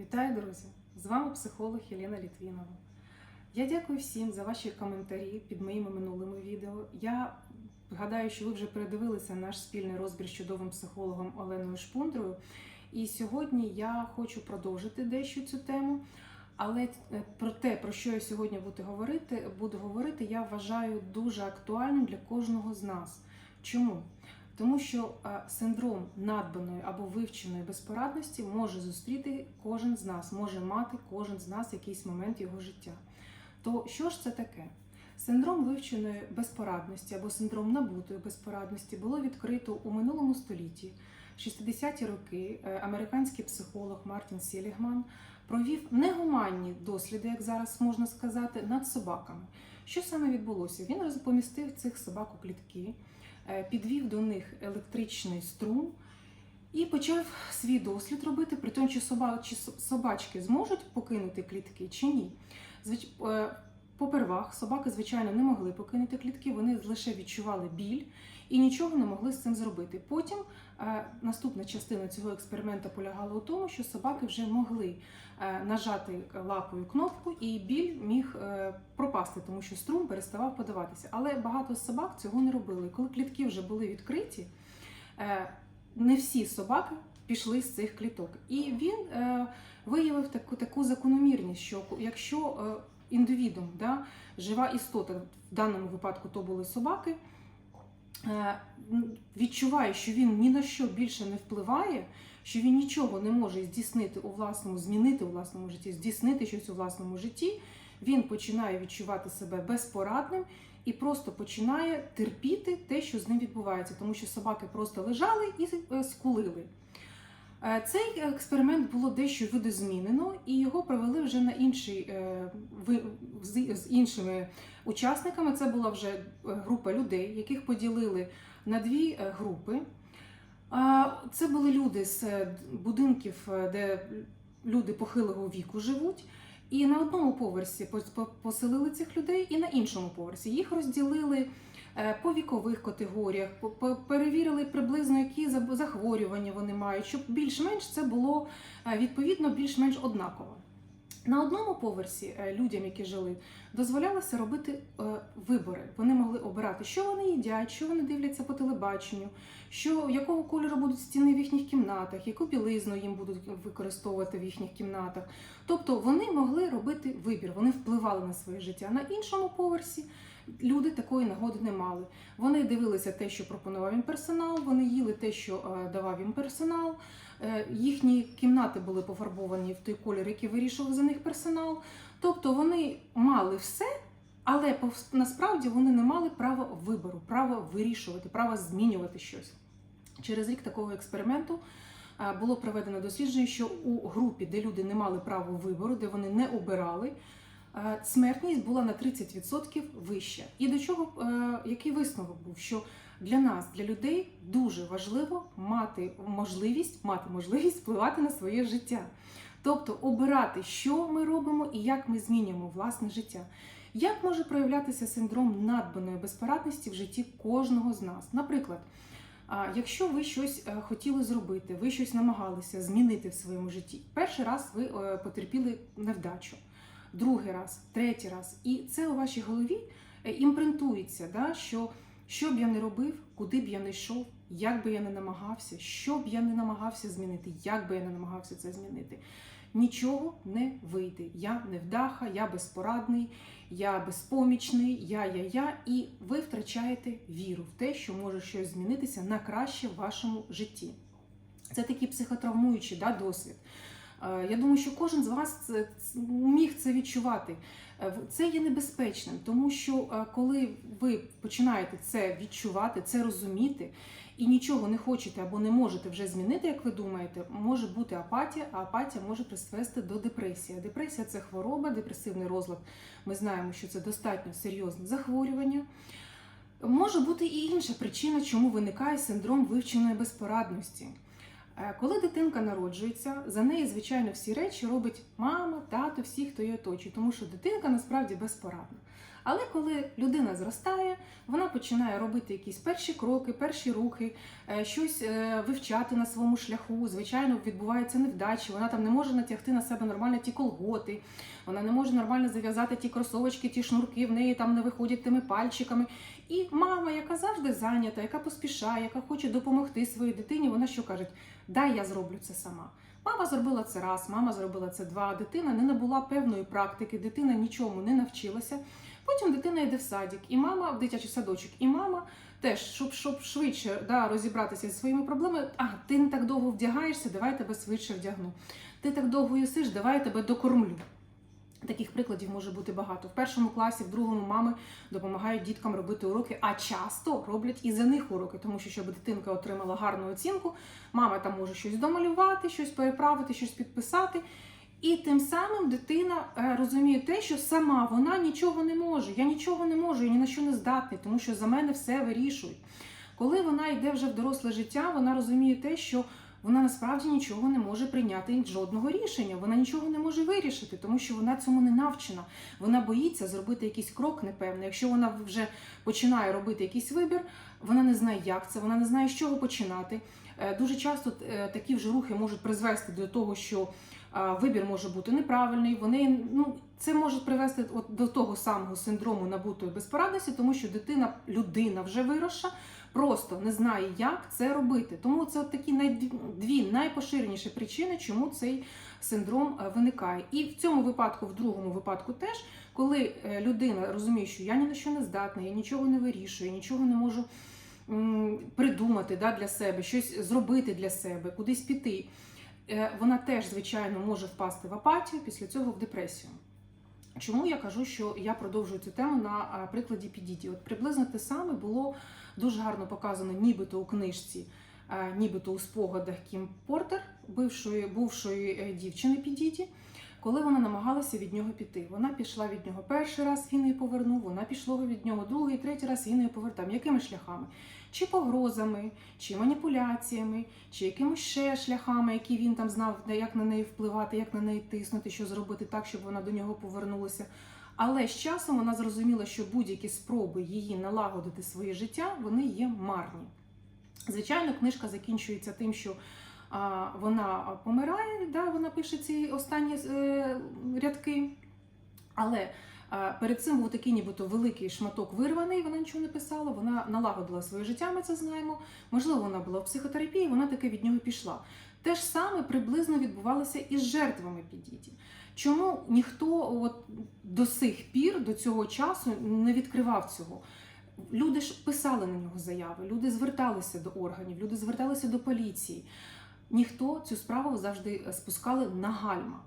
Вітаю, друзі! З вами психолог Єлена Літвінова. Я дякую всім за ваші коментарі під моїми минулими відео. Я гадаю, що ви вже передивилися наш спільний розбір з чудовим психологом Оленою Шпундрою. І сьогодні я хочу продовжити дещо цю тему. Але е, про те, про що я сьогодні буду говорити, буду говорити, я вважаю дуже актуальним для кожного з нас. Чому? Тому що е, синдром надбаної або вивченої безпорадності може зустріти кожен з нас, може мати кожен з нас якийсь момент його життя. То що ж це таке? Синдром вивченої безпорадності або синдром набутої безпорадності було відкрито у минулому столітті. 60-ті роки е, американський психолог Мартін Сілігман провів негуманні досліди, як зараз можна сказати, над собаками. Що саме відбулося? Він розпомістив цих собак у клітки, підвів до них електричний струм і почав свій дослід робити, при тому, чи, соба, чи собачки зможуть покинути клітки чи ні. Е, Попервах собаки, звичайно, не могли покинути клітки, вони лише відчували біль і нічого не могли з цим зробити. Потім е, наступна частина цього експерименту полягала у тому, що собаки вже могли е, нажати лапою кнопку, і біль міг е, пропасти, тому що струм переставав подаватися. Але багато собак цього не робили. Коли клітки вже були відкриті, не всі собаки пішли з цих кліток. І він е, виявив таку, таку закономірність, що якщо е, індивідум, да, жива істота, в даному випадку то були собаки, відчуває, що він ні на що більше не впливає, що він нічого не може здійснити у власному, змінити у власному житті, здійснити щось у власному житті, він починає відчувати себе безпорадним і просто починає терпіти те, що з ним відбувається, тому що собаки просто лежали і е, скулили. Е, Цей експеримент було дещо видозмінено, і його провели вже на інший е, з іншими учасниками. Це була вже е, група людей, яких поділили на дві групи. Це були люди з будинків, де люди похилого віку живуть. І на одному поверсі пос- поселили цих людей, і на іншому поверсі їх розділили по вікових категоріях, перевірили приблизно, які захворювання вони мають, щоб більш-менш це було е, відповідно більш-менш однаково. На одному поверсі е, людям, які жили, дозволялося робити е, вибори. Вони могли обирати, що вони їдять, що вони дивляться по телебаченню, що якого кольору будуть стіни в їхніх кімнатах, яку білизну їм будуть використовувати в їхніх кімнатах. Тобто вони могли робити вибір, вони впливали на своє життя. На іншому поверсі люди такої нагоди не мали. Вони дивилися те, що пропонував їм персонал, вони їли те, що е, давав їм персонал. Е, Їхні кімнати були пофарбовані в той колір, який вирішував за них персонал. Тобто вони мали все, але насправді вони не мали права вибору, права вирішувати, права змінювати щось. Через рік такого експерименту е, було проведено дослідження, що у групі, де люди не мали права вибору, де вони не обирали, е, смертність була на 30% вища. І до чого який висновок був? Що для нас, для людей, дуже важливо мати можливість мати можливість впливати на своє життя. Тобто обирати, що ми робимо і як ми змінюємо власне життя. Як може проявлятися синдром надбаної безпорадності в житті кожного з нас? Наприклад, якщо ви щось е, хотіли зробити, ви щось намагалися змінити в своєму житті, перший раз ви е, потерпіли невдачу, другий раз, третій раз, і це у вашій голові е, імпринтується, да, що що б я не робив, куди б я не йшов, як би я не намагався, що б я не намагався змінити, як би я не намагався це змінити. Нічого не вийде. Я невдаха, я безпорадний, я безпомічний, я, я, я. І ви втрачаєте віру в те, що може щось змінитися на краще в вашому житті. Це такий психотравмуючий да, досвід. Е, Я думаю, що кожен з вас це- міг це відчувати. Е, Це є небезпечним, тому що е, коли ви починаєте це відчувати, це розуміти і нічого не хочете або не можете вже змінити, як ви думаєте, може бути апатія, а апатія може призвести до депресії. Депресія це хвороба, депресивний розлад. Ми знаємо, що це достатньо серйозне захворювання. Може бути і інша причина, чому виникає синдром вивченої безпорадності. Е, Коли дитинка народжується, за неї, звичайно, всі речі робить мама, тато, всі, хто її оточує, тому що дитинка насправді безпорадна. Але коли людина зростає, вона починає робити якісь перші кроки, перші рухи, е, щось е, вивчати на своєму шляху. Звичайно, відбуваються невдачі. Вона там не може натягти на себе нормально ті колготи, вона не може нормально зав'язати ті кросовочки, ті шнурки, в неї там не виходять тими пальчиками. І мама, яка завжди зайнята, яка поспішає, яка хоче допомогти своїй дитині, вона що каже: дай я зроблю це сама. Мама зробила це раз, мама зробила це два. Дитина не набула певної практики, дитина нічому не навчилася. Потім дитина йде в садик, і мама в дитячий садочок, і мама теж, щоб, щоб швидше да, розібратися зі своїми проблемами. А ти не так довго вдягаєшся, давай тебе швидше вдягну. Ти так довго їсиш, давай я тебе докормлю. Таких прикладів може бути багато. В першому класі, в другому мами допомагають діткам робити уроки, а часто роблять і за них уроки, тому що щоб дитинка отримала гарну оцінку, мама там може щось домалювати, щось переправити, щось підписати. І тим самим дитина е, розуміє те, що сама вона нічого не може. Я нічого не можу, я ні на що не здатний, тому що за мене все вирішують. Коли вона йде вже в доросле життя, вона розуміє те, що вона насправді нічого не може прийняти жодного рішення. Вона нічого не може вирішити, тому що вона цьому не навчена. Вона боїться зробити якийсь крок непевний. Якщо вона вже починає робити якийсь вибір, вона не знає, як це, вона не знає, з чого починати. Е, Дуже часто е, такі вже рухи можуть призвести до того, що е, вибір може бути неправильний. Вони ну це може привести от до того самого синдрому набутої безпорадності, тому що дитина, людина вже виросша, просто не знає, як це робити. Тому це от такі дві найпоширеніші причини, чому цей синдром е, виникає. І в цьому випадку, в другому випадку, теж коли е, людина розуміє, що я ні на що не здатна, я нічого не вирішую, я нічого не можу придумати да, для себе, щось зробити для себе, кудись піти. Е, Вона теж, звичайно, може впасти в апатію, після цього в депресію. Чому я кажу, що я продовжую цю тему на прикладі Підіті? От приблизно те саме було дуже гарно показано, нібито у книжці, е, нібито у спогадах Кім Портер, бившої, бувшої е, дівчини Підіді, коли вона намагалася від нього піти. Вона пішла від нього перший раз, він її повернув, вона пішла від нього другий, третій раз він її повертав. Якими шляхами? Чи погрозами, чи маніпуляціями, чи якимись ще шляхами, які він там знав, як на неї впливати, як на неї тиснути, що зробити так, щоб вона до нього повернулася. Але з часом вона зрозуміла, що будь-які спроби її налагодити своє життя вони є марні. Звичайно, книжка закінчується тим, що вона помирає, да, вона пише ці останні е, рядки. Але перед цим був такий нібито великий шматок вирваний, вона нічого не писала, вона налагодила своє життя, ми це знаємо. Можливо, вона була в психотерапії, вона таки від нього пішла. Те ж саме приблизно відбувалося і з жертвами підіді. Чому ніхто от до сих пір, до цього часу не відкривав цього? Люди ж писали на нього заяви, люди зверталися до органів, люди зверталися до поліції. Ніхто цю справу завжди спускали на гальма.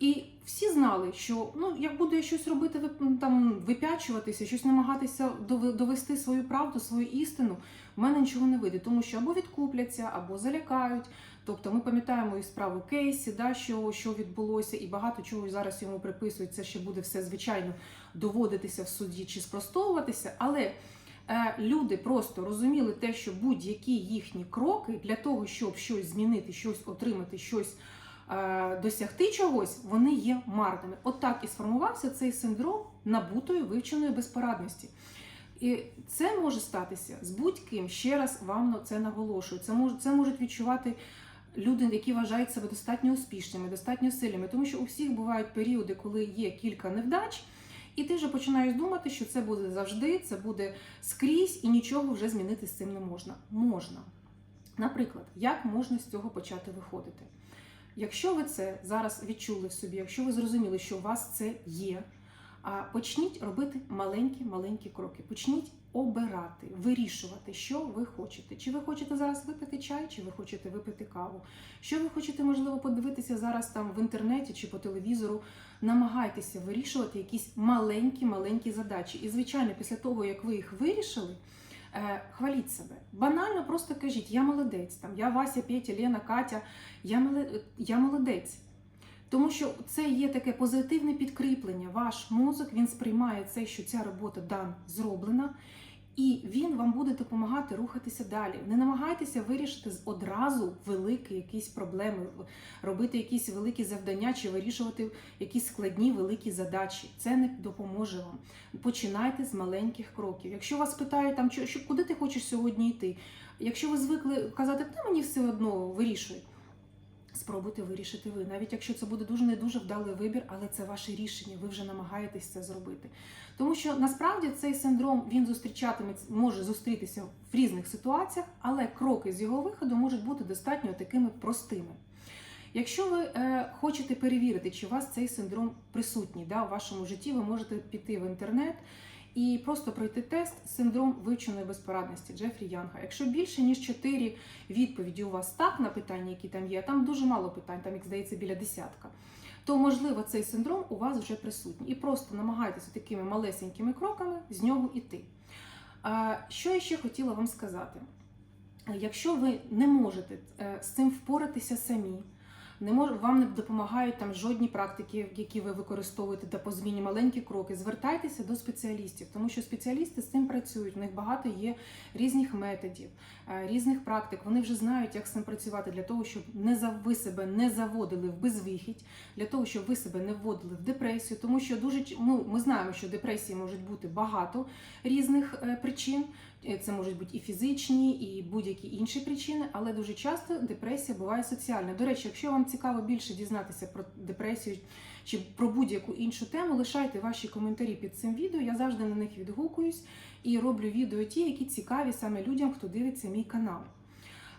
І всі знали, що ну як буду я щось робити, там випячуватися, щось намагатися довести свою правду, свою істину, в мене нічого не вийде, тому що або відкупляться, або залякають. Тобто ми пам'ятаємо і справу Кейсі, да, що, що відбулося, і багато чого зараз йому приписують. Це ще буде все звичайно доводитися в суді чи спростовуватися. Але е, люди просто розуміли те, що будь-які їхні кроки для того, щоб щось змінити, щось отримати, щось е, досягти чогось, вони є марними. От і сформувався цей синдром набутої вивченої безпорадності. І це може статися з будь-ким. Ще раз вам на це наголошую. Це може це можуть відчувати люди, які вважають себе достатньо успішними, достатньо сильними, тому що у всіх бувають періоди, коли є кілька невдач. І ти вже починаєш думати, що це буде завжди, це буде скрізь, і нічого вже змінити з цим не можна. Можна. Наприклад, як можна з цього почати виходити? Якщо ви це зараз відчули в собі, якщо ви зрозуміли, що у вас це є, почніть робити маленькі-маленькі кроки. Почніть обирати, вирішувати, що ви хочете. Чи ви хочете зараз випити чай, чи ви хочете випити каву? Що ви хочете, можливо, подивитися зараз там в інтернеті чи по телевізору? Намагайтеся вирішувати якісь маленькі-маленькі задачі. І, звичайно, після того, як ви їх вирішили, е, хваліть себе. Банально просто кажіть, я молодець, там, я Вася, Петя, Лена, Катя, я, молодець. Тому що це є таке позитивне підкріплення. Ваш мозок він сприймає це, що ця робота дан зроблена, І він вам буде допомагати рухатися далі. Не намагайтеся вирішити одразу великі якісь проблеми, робити якісь великі завдання чи вирішувати якісь складні великі задачі. Це не допоможе вам. Починайте з маленьких кроків. Якщо вас питають, там, куди ти хочеш сьогодні йти, якщо ви звикли казати, та мені все одно вирішуй. Спробуйте вирішити ви, навіть якщо це буде дуже не дуже вдалий вибір, але це ваше рішення. Ви вже намагаєтесь це зробити. Тому що насправді цей синдром він зустрічатиме може зустрітися в різних ситуаціях, але кроки з його виходу можуть бути достатньо такими простими. Якщо ви е, хочете перевірити, чи у вас цей синдром присутній да, у вашому житті, ви можете піти в інтернет і просто пройти тест синдром вивченої безпорадності Джефрі Янга. Якщо більше ніж 4 відповіді у вас так на питання, які там є, там дуже мало питань, там їх здається біля десятка. То можливо цей синдром у вас вже присутній. І просто намагайтеся такими малесенькими кроками з нього йти. Що я ще хотіла вам сказати? Якщо ви не можете е, з цим впоратися самі, не мож, вам не допомагають там жодні практики, які ви використовуєте та по зміні маленькі кроки. Звертайтеся до спеціалістів, тому що спеціалісти з цим працюють. У них багато є різних методів, е, різних практик. Вони вже знають, як з цим працювати для того, щоб не за ви себе не заводили в безвихідь, для того, щоб ви себе не вводили в депресію. Тому що дуже ну, ми знаємо, що депресії можуть бути багато різних е, причин. Е, Це можуть бути і фізичні, і будь-які інші причини, але дуже часто депресія буває соціальна. До речі, якщо вам цікаво більше дізнатися про депресію чи про будь-яку іншу тему, лишайте ваші коментарі під цим відео. Я завжди на них відгукуюсь і роблю відео ті, які цікаві саме людям, хто дивиться мій канал.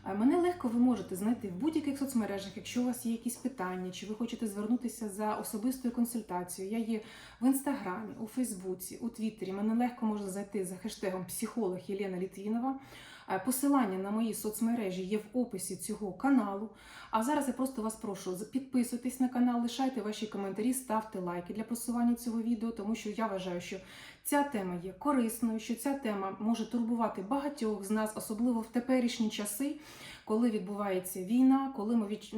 Е, Мене легко ви можете знайти в будь-яких соцмережах, якщо у вас є якісь питання, чи ви хочете звернутися за особистою консультацією. Я є в інстаграмі, у Фейсбуці, у Твіттері. Мене легко можна знайти за хештегом психолог Єлена Літвінова. Е, Посилання на мої соцмережі є в описі цього каналу. А зараз я просто вас прошу підписуйтесь на канал, лишайте ваші коментарі, ставте лайки для просування цього відео, тому що я вважаю, що ця тема є корисною, що ця тема може турбувати багатьох з нас, особливо в теперішні часи, коли відбувається війна, коли ми від...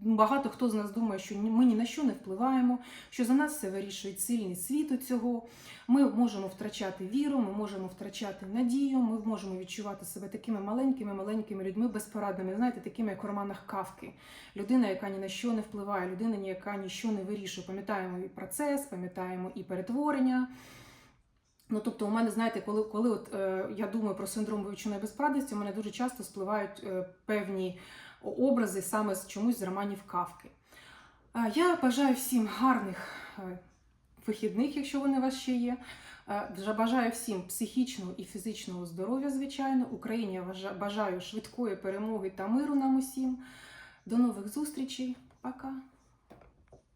багато хто з нас думає, що ні- ми ні на що не впливаємо, що за нас все вирішують сильні світу цього. Ми можемо втрачати віру, ми можемо втрачати надію, ми можемо відчувати себе такими маленькими, маленькими людьми, безпорадними, знаєте, такими як у романах Кавки. Людина, яка ні на що не впливає, людина, яка ніщо не вирішує. Пам'ятаємо і процес, пам'ятаємо і перетворення. Ну, тобто, у мене, знаєте, коли, коли от, е, я думаю про синдром вивченої безпорадності, у мене дуже часто спливають е, певні образи саме з чомусь з романів Кавки. Е, я бажаю всім гарних е, вихідних, якщо вони у вас ще є. Е, Бажаю всім психічного і фізичного здоров'я, звичайно. Україні я бажаю швидкої перемоги та миру нам усім. До нових зустрічей. Пока.